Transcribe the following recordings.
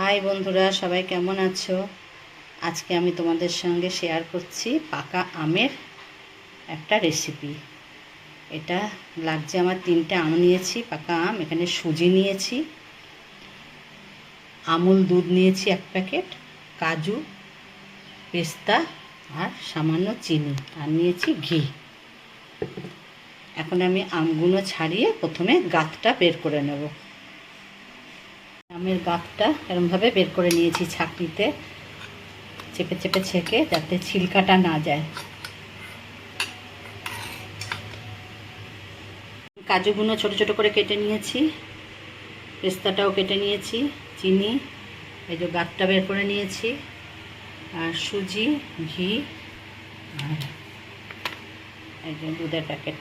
High বন্ধুরা, সবাই কেমন আছো? আজকে আমি তোমাদের সঙ্গে শেয়ার করছি পাকা আমের একটা রেসিপি এটা লাগছে আমার তিনটে আম নিয়েছি, পাকা আম, এখানে সুজি নিয়েছি, আমুল দুধ নিয়েছি এক প্যাকেট, কাজু, পেস্তা আর সামান্য চিনি, আর নিয়েছি ঘি। এখন আমি আমগুলো ছাড়িয়ে প্রথমে গাতটা বের করে নেব। আমের গাতটা এরমভাবে বের করে নিয়েছি ছাঁকনিতে, চেপে চেপে ছেঁকে যাতে ছিলকাটা না যায়। কাজুগুলো ছোট ছোট করে কেটে নিয়েছি, পেস্তাটাও কেটে নিয়েছি, চিনি, এই যে গাতটা বের করে নিয়েছি, আর সুজি, ঘি, আর এই যে দুধের প্যাকেট।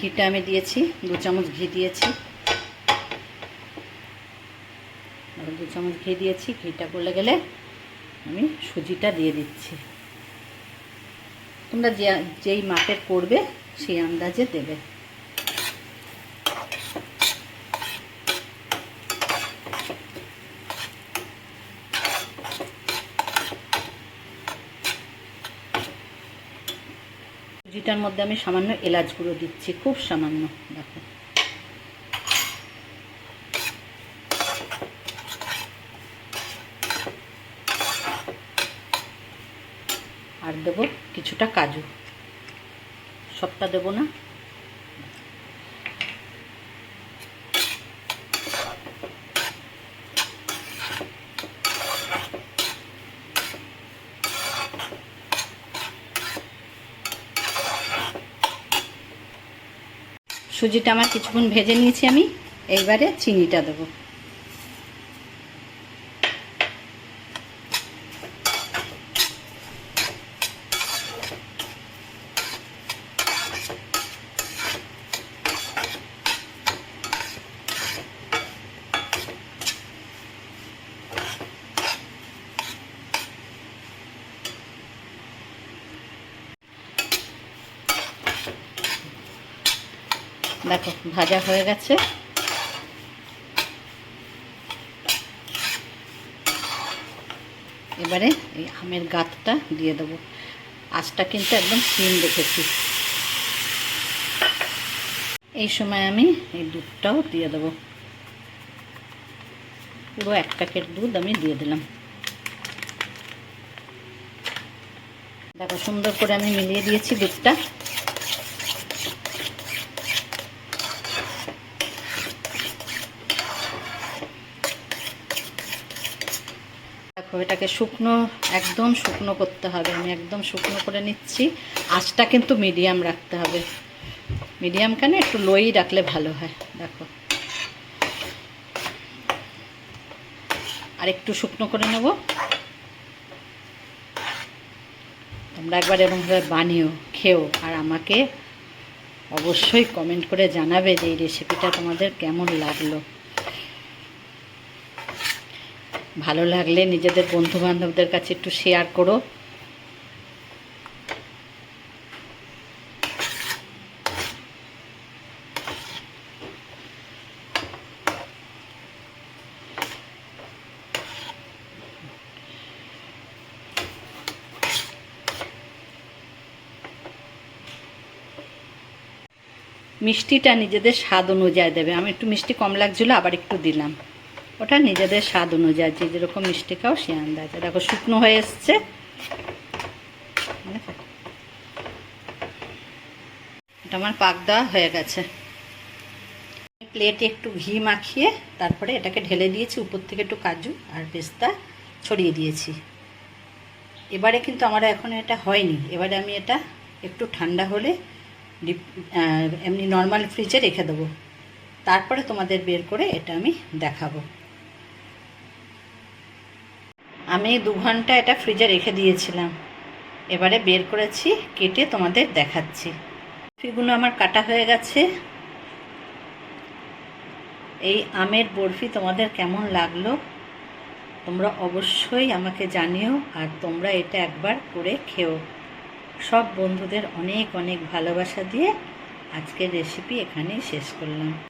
ঘিটা আমি দিয়েছি, দু চামচ ঘি দিয়েছি। আর দু চামচ ঘি দিয়েছি, ঘিটা গলে গেলে আমি সুজিটা দিয়ে দিচ্ছি। তোমরা যে যেই মাপের করবে, সেই আন্দাজে দেবে। সুজিটার মধ্যে আমি সামান্য এলাচ গুঁড়ো দিচ্ছি, খুব সামান্য, দেখো। আর দেবো কিছুটা কাজু। সবটা দেবো না। সুজিটা আমার কিছুক্ষণ ভেজে নিয়েছি আমি। এইবারে চিনিটা দেবো। দেখো, ভাজা হয়ে গেছে। এবারে এই আমের গাতটা দিয়ে দেবো। আঁচটা কিন্তু একদম সিম রেখেছি। এই সময় আমি এই দুধটাও দিয়ে দেবো। পুরো এক প্যাকেট দুধ আমি দিয়ে দিলাম। দেখো, সুন্দর করে আমি মিলিয়ে দিয়েছি দুধটা দেখো এটাকে শুকনো, একদম শুকনো করতে হবে। আমি একদম শুকনো করে নিচ্ছি। আঁচটা কিন্তু মিডিয়াম রাখতে হবে। মিডিয়াম কেন? একটু লোই রাখলে ভালো হয়। দেখো। আর একটু শুকনো করে নেব। তোমরা একবার এরকমভাবে বানিও, খেও। আর আমাকে অবশ্যই কমেন্ট করে জানাবে যে এই রেসিপিটা তোমাদের কেমন লাগল। ভালো লাগলে নিজেদের বন্ধু বান্ধবদের কাছে একটু শেয়ার করো। মিষ্টিটা নিজেদের স্বাদ অনুযায়ী দেবে। আমি একটু মিষ্টি কম লাগছিল, আবার একটু দিলাম। ওটা নিজেদের স্বাদ অনুযায়ী, যে যেরকম মিষ্টি খাও সে আন্দাজে। দেখো, শুকনো হয়ে এসছে। এটা আমার পাক দেওয়া হয়ে গেছে। প্লেটে একটু ঘি মাখিয়ে তারপরে এটাকে ঢেলে দিয়েছি, উপর থেকে একটু কাজু আর পেস্তা ছড়িয়ে দিয়েছি। এবারে কিন্তু আমার এখন এটা হয়নি। এবারে আমি এটা একটু ঠান্ডা হলে ডিপ এমনি নর্মাল ফ্রিজে রেখে দেবো। তারপরে তোমাদের বের করে এটা আমি দেখাবো। আমি দু ঘণ্টা এটা ফ্রিজে রেখে দিয়েছিলাম। এবারে বের করেছি, কেটে তোমাদের দেখাচ্ছি। বরফিগুলো আমার কাটা হয়ে গেছে। এই আমের বরফি তোমাদের কেমন লাগল? তোমরা অবশ্যই আমাকে জানিও আর তোমরা এটা একবার করে খেও। সব বন্ধুদের অনেক অনেক ভালোবাসা দিয়ে আজকের রেসিপি এখানেই শেষ করলাম।